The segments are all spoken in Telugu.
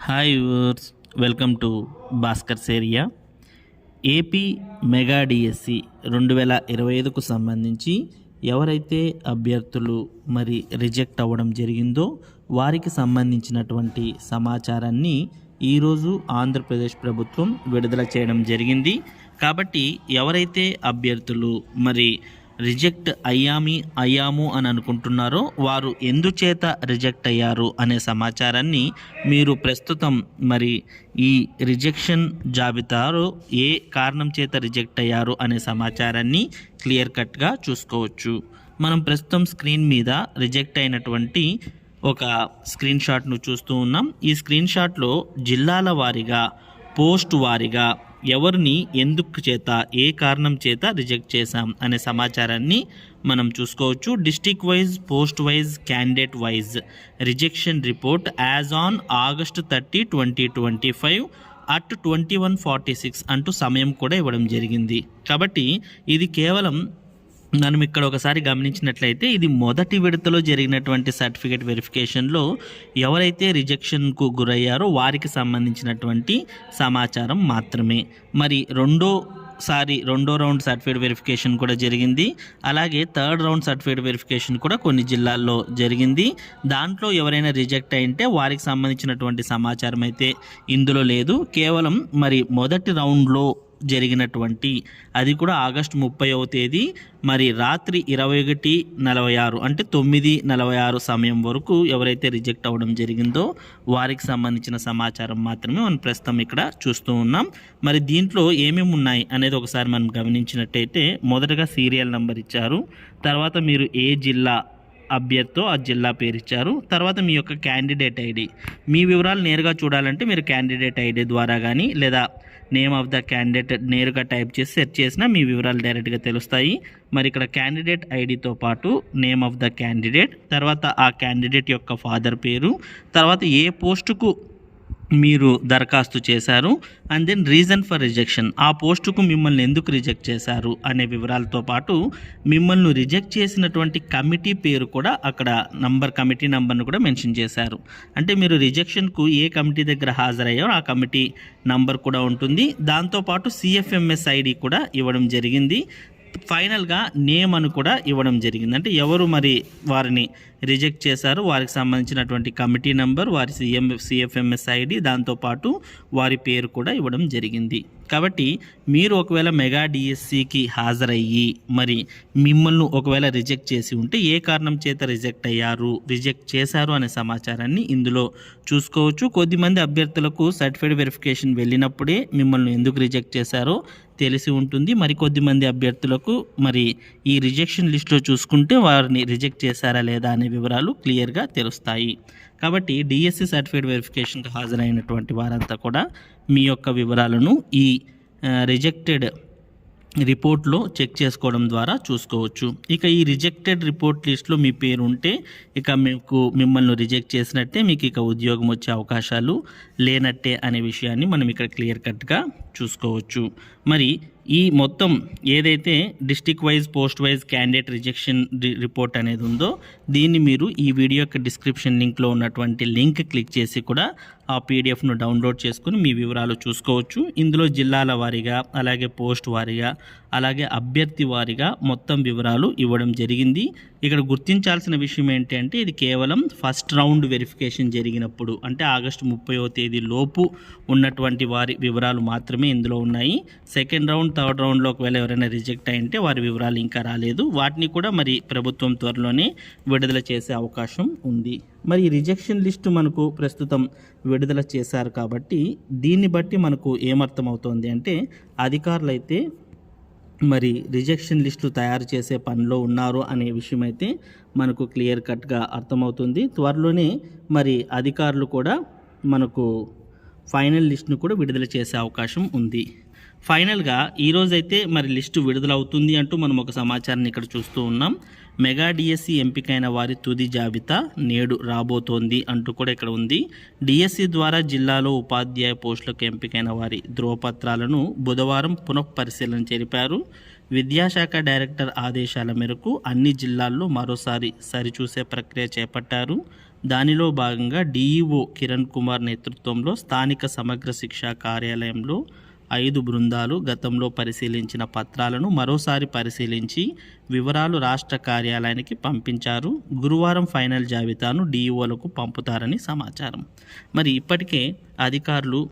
Hi viewers welcome to Bhaskar సేరియా AP mega DSC రెండు వేల ఇరవై ఐదుకు సంబంధించి ఎవరైతే అభ్యర్థులు మరి రిజెక్ట్ అవ్వడం జరిగిందో వారికి సంబంధించినటువంటి సమాచారాన్ని ఈరోజు ఆంధ్రప్రదేశ్ ప్రభుత్వం విడుదల చేయడం జరిగింది. కాబట్టి ఎవరైతే అభ్యర్థులు మరి రిజెక్ట్ అయ్యామి అయ్యాము అని అనుకుంటున్నారో వారు ఎందుచేత రిజెక్ట్ అయ్యారు అనే సమాచారాన్ని మీరు ప్రస్తుతం మరి ఈ రిజెక్షన్ జాబితాలో ఏ కారణం చేత రిజెక్ట్ అయ్యారు అనే సమాచారాన్ని క్లియర్ కట్గా చూసుకోవచ్చు. మనం ప్రస్తుతం స్క్రీన్ మీద రిజెక్ట్ అయినటువంటి ఒక స్క్రీన్ షాట్ను చూస్తూ ఉన్నాం. ఈ స్క్రీన్ షాట్లో జిల్లాల వారీగా పోస్ట్ వారీగా ఎవరిని ఎందుకు చేత ఏ కారణం చేత రిజెక్ట్ చేశాం అనే సమాచారాన్ని మనం చూసుకోవచ్చు. District wise post wise candidate wise. Rejection report as on August thirty twenty twenty five at twenty one forty six అంటూ సమయం కూడా ఇవ్వడం జరిగింది. కాబట్టి ఇది కేవలం మనం ఇక్కడ ఒకసారి గమనించినట్లయితే ఇది మొదటి విడతలో జరిగినటువంటి సర్టిఫికేట్ వెరిఫికేషన్లో ఎవరైతే రిజెక్షన్కు గురయ్యారో వారికి సంబంధించినటువంటి సమాచారం మాత్రమే. మరి రెండో సారి రెండో రౌండ్ సర్టిఫికేట్ వెరిఫికేషన్ కూడా జరిగింది. అలాగే థర్డ్ రౌండ్ సర్టిఫికేట్ వెరిఫికేషన్ కూడా కొన్ని జిల్లాల్లో జరిగింది. దాంట్లో ఎవరైనా రిజెక్ట్ అయింటే వారికి సంబంధించినటువంటి సమాచారం అయితే ఇందులో లేదు. కేవలం మరి మొదటి రౌండ్లో జరిగినటువంటి అది కూడా ఆగస్టు ముప్పైవ తేదీ మరి రాత్రి ఇరవై ఒకటి నలభై ఆరు అంటే తొమ్మిది నలభై ఆరు సమయం వరకు ఎవరైతే రిజెక్ట్ అవ్వడం జరిగిందో వారికి సంబంధించిన సమాచారం మాత్రమే మనం ప్రస్తుతం ఇక్కడ చూస్తూ ఉన్నాం. మరి దీంట్లో ఏమేమి ఉన్నాయి అనేది ఒకసారి మనం గమనించినట్టయితే మొదటగా సీరియల్ నెంబర్ ఇచ్చారు తర్వాత మీరు ఏ జిల్లా అభ్యర్థితో ఆ జిల్లా పేరు ఇచ్చారు తర్వాత మీ యొక్క క్యాండిడేట్ ఐడి. మీ వివరాలు నేరుగా చూడాలంటే మీరు క్యాండిడేట్ ఐడి ద్వారా కానీ లేదా నేమ్ ఆఫ్ ద క్యాండిడేట్ నేరుగా టైప్ చేసి సెర్చ్ చేసినా మీ వివరాలు డైరెక్ట్గా తెలుస్తాయి. మరి ఇక్కడ క్యాండిడేట్ ఐడితో పాటు నేమ్ ఆఫ్ ద క్యాండిడేట్ తర్వాత ఆ క్యాండిడేట్ యొక్క ఫాదర్ పేరు తర్వాత ఏ పోస్టుకు మీరు దరఖాస్తు చేశారు and then reason for rejection ఆ పోస్టుకు మిమ్మల్ని ఎందుకు రిజెక్ట్ చేశారు అనే వివరాలతో పాటు మిమ్మల్ని రిజెక్ట్ చేసినటువంటి కమిటీ పేరు కూడా అక్కడ నంబర్ కమిటీ నంబర్ను కూడా మెన్షన్ చేశారు. అంటే మీరు రిజెక్షన్కు ఏ కమిటీ దగ్గర హాజరయ్యారో ఆ కమిటీ నంబర్ కూడా ఉంటుంది. దాంతోపాటు సిఎఫ్ఎంఎస్ ఐడి కూడా ఇవ్వడం జరిగింది. ఫైనల్గా నేమ్ అని కూడా ఇవ్వడం జరిగింది. అంటే ఎవరు మరి వారిని రిజెక్ట్ చేశారు వారికి సంబంధించినటువంటి కమిటీ నెంబర్ వారి సిఎం సిఎఫ్ఎంఎస్ ఐడి దాంతోపాటు వారి పేరు కూడా ఇవ్వడం జరిగింది. కాబట్టి మీరు ఒకవేళ మెగా డిఎస్సికి హాజరయ్యి మరి మిమ్మల్ని ఒకవేళ రిజెక్ట్ చేసి ఉంటే ఏ కారణం చేత రిజెక్ట్ అయ్యారు రిజెక్ట్ చేశారు అనే సమాచారాన్ని ఇందులో చూసుకోవచ్చు. కొద్దిమంది అభ్యర్థులకు సర్టిఫైడ్ వెరిఫికేషన్ వెళ్ళినప్పుడే మిమ్మల్ని ఎందుకు రిజెక్ట్ చేశారో తెలిసి ఉంటుంది. మరికొద్ది మంది అభ్యర్థులకు మరి ఈ రిజెక్షన్ లిస్ట్లో చూసుకుంటే వారిని రిజెక్ట్ చేశారా లేదా అనే వివరాలు క్లియర్గా తెలుస్తాయి. కాబట్టి డిఎస్సి సర్టిఫికేట్ వెరిఫికేషన్కి హాజరైనటువంటి వారంతా కూడా మీ యొక్క వివరాలను ఈ రిజెక్టెడ్ రిపోర్ట్లో చెక్ చేసుకోవడం ద్వారా చూసుకోవచ్చు. ఇక ఈ రిజెక్టెడ్ రిపోర్ట్ లిస్ట్లో మీ పేరు ఉంటే ఇక మీకు మిమ్మల్ని రిజెక్ట్ చేసినట్టే మీకు ఇక ఉద్యోగం వచ్చే అవకాశాలు లేనట్టే అనే విషయాన్ని మనం ఇక్కడ క్లియర్ కట్గా చూసుకోవచ్చు. మరి ఈ మొత్తం ఏదైతే district wise post wise candidate rejection report అనేది ఉందో దీన్ని మీరు ఈ వీడియో యొక్క డిస్క్రిప్షన్ లింక్లో ఉన్నటువంటి లింక్ క్లిక్ చేసి కూడా ఆ పీడిఎఫ్ను డౌన్లోడ్ చేసుకుని మీ వివరాలు చూసుకోవచ్చు. ఇందులో జిల్లాల వారీగా అలాగే పోస్ట్ వారీగా అలాగే అభ్యర్థి వారిగా మొత్తం వివరాలు ఇవ్వడం జరిగింది. ఇక్కడ గుర్తించాల్సిన విషయం ఏంటి అంటే ఇది కేవలం ఫస్ట్ రౌండ్ వెరిఫికేషన్ జరిగినప్పుడు అంటే ఆగస్టు ముప్పైవ తేదీ లోపు ఉన్నటువంటి వారి వివరాలు మాత్రమే ఇందులో ఉన్నాయి. సెకండ్ రౌండ్ థర్డ్ రౌండ్లో ఒకవేళ ఎవరైనా రిజెక్ట్ అయింటే వారి వివరాలు ఇంకా రాలేదు. వాటిని కూడా మరి ప్రభుత్వం త్వరలోనే విడుదల చేసే అవకాశం ఉంది. మరి రిజెక్షన్ లిస్టు మనకు ప్రస్తుతం విడుదల చేశారు కాబట్టి దీన్ని బట్టి మనకు ఏమర్థమవుతోంది అంటే అధికారులు అయితే మరి రిజెక్షన్ లిస్టు తయారు చేసే పనిలో ఉన్నారు అనే విషయం అయితే మనకు క్లియర్ కట్గా అర్థమవుతుంది. త్వరలోనే మరి అధికారులు కూడా మనకు ఫైనల్ లిస్ట్ను కూడా విడుదల చేసే అవకాశం ఉంది. ఫైనల్గా ఈరోజైతే మరి లిస్టు విడుదల అవుతుంది అంటూ మనం ఒక సమాచారాన్ని ఇక్కడ చూస్తూ ఉన్నాం. మెగా డిఎస్సి ఎంపికైన వారి తుది జాబితా నేడు రాబోతోంది అంటూ కూడా ఇక్కడ ఉంది. డిఎస్సి ద్వారా జిల్లాలో ఉపాధ్యాయ పోస్టులకు ఎంపికైన వారి ధ్రువపత్రాలను బుధవారం పునఃపరిశీలన జరిపారు. విద్యాశాఖ డైరెక్టర్ ఆదేశాల మేరకు అన్ని జిల్లాల్లో మరోసారి సరిచూసే ప్రక్రియ చేపట్టారు. దానిలో భాగంగా డిఈఓ కిరణ్ కుమార్ నేతృత్వంలో స్థానిక సమగ్ర శిక్షా కార్యాలయంలో ఐదు బృందాలు గతంలో పరిశీలించిన పత్రాలను మరోసారి పరిశీలించి వివరాలు రాష్ట్ర కార్యాలయానికి పంపించారు. గురువారం ఫైనల్ జాబితాను డిఈఓలకు పంపుతారని సమాచారం. మరి ఇప్పటికే అధికారులు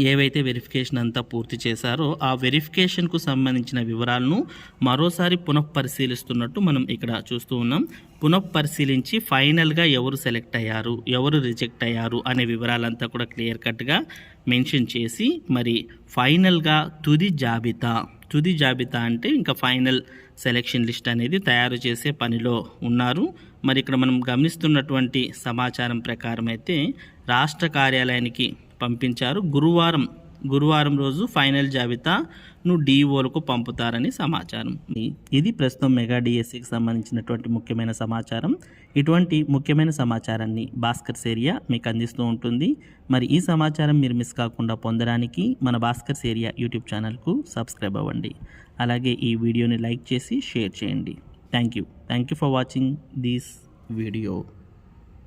ఏవైతే వెరిఫికేషన్ అంతా పూర్తి చేశారో ఆ వెరిఫికేషన్కు సంబంధించిన వివరాలను మరోసారి పునఃపరిశీలిస్తున్నట్టు మనం ఇక్కడ చూస్తూ ఉన్నాం. పునఃపరిశీలించి ఫైనల్గా ఎవరు సెలెక్ట్ అయ్యారు ఎవరు రిజెక్ట్ అయ్యారు అనే వివరాలంతా కూడా క్లియర్ కట్గా మెన్షన్ చేసి మరి ఫైనల్గా తుది జాబితా తుది జాబితా అంటే ఇంకా ఫైనల్ సెలెక్షన్ లిస్ట్ అనేది తయారు చేసే పనిలో ఉన్నారు. మరి ఇక్కడ మనం గమనిస్తున్నటువంటి సమాచారం ప్రకారం అయితే రాష్ట్ర కార్యాలయానికి పంపించారు. గురువారం గురువారం రోజు ఫైనల్ జాబితాను డిఓలకు పంపుతారని సమాచారం. ఇది ప్రస్తుతం మెగా డిఎస్సికి సంబంధించినటువంటి ముఖ్యమైన సమాచారం. ఇటువంటి ముఖ్యమైన సమాచారాన్ని భాస్కర్ ఏరియా మీకు అందిస్తూ ఉంటుంది. మరి ఈ సమాచారం మీరు మిస్ కాకుండా పొందడానికి మన భాస్కర్ ఏరియా యూట్యూబ్ ఛానల్కు సబ్స్క్రైబ్ అవ్వండి. అలాగే ఈ వీడియోని లైక్ చేసి షేర్ చేయండి. Thank you thank you for watching this video.